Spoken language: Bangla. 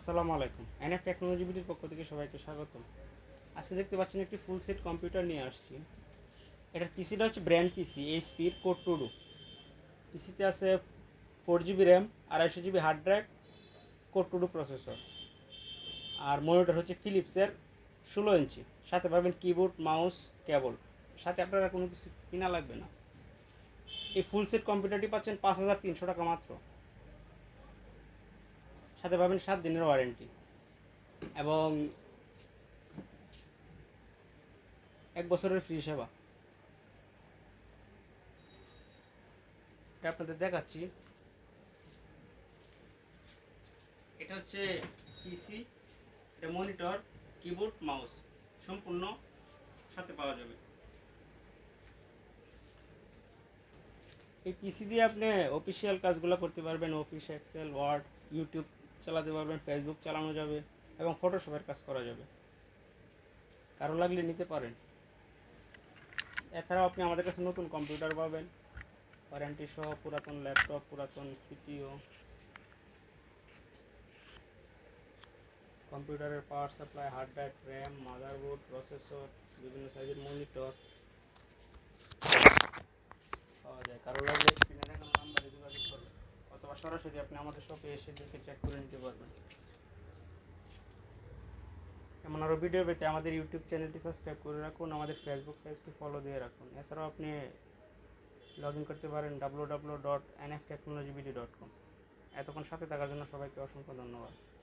আসসালামু আলাইকুম। এনএফ টেকনোলজি বিটির পক্ষ থেকে সবাইকে স্বাগত আজকে দেখতে পাচ্ছেন একটি ফুল সেট কম্পিউটার নিয়ে আসছি। এটার পিসিটা হচ্ছে ব্র্যান্ড পিসি এইচপির কোড টু ডু পিসিতে আছে ফোর জিবি র্যাম আড়াইশো GB hard drive core two duo processor আর মনিটর হচ্ছে ফিলিপসের ষোলো ইঞ্চি। সাথে পাবেন কিবোর্ড মাউস কেবল সাথে আপনারা কোনো কিছু কিনা লাগবে না। এই ফুল সেট কম্পিউটারটি পাচ্ছেন পাঁচ হাজার তিনশো টাকা মাত্র। সাথে পাবেন সাত দিনের ওয়ারেন্টি। এবং এক বছরের ফ্রি সেবা। এটা আপনাদের দেখাচ্ছি। এটা হচ্ছে পিসি এটা মনিটর, কিবোর্ড, মাউস। সম্পূর্ণ সাথে পাওয়া যাবে। এই পিসি দিয়ে আপনি অফিসিয়াল কাজগুলো করতে পারবেন অফিস এক্সেল ওয়ার্ড ইউটিউব চালাতে পারবেন ফেসবুক চালানো যাবে এবং ফটোশপের কাজ করা যাবে। কারও লাগলে নিতে পারেন। এছাড়াও আপনি আমাদের কাছে নতুন কম্পিউটার পাবেন। ওয়ারেন্টি সহ পুরাতন ল্যাপটপ পুরাতন সিপিও কম্পিউটারের power supply hard drive RAM motherboard processor বিভিন্ন সাইজের মনিটর পাওয়া যায়। কারও লাগলে সরাসরি আপনি আমাদের শপে এসে দেখে চেক করে নিতে পারবেন। এমন আরও ভিডিও পেতে আমাদের ইউটিউব চ্যানেলটি সাবস্ক্রাইব করে রাখুন, আমাদের ফেসবুক পেজটি ফলো দিয়ে রাখুন। এছাড়াও আপনি লগ ইন করতে পারেন W W dot N F technology dot com এতক্ষণ সাথে থাকার জন্য সবাইকে অসংখ্য ধন্যবাদ।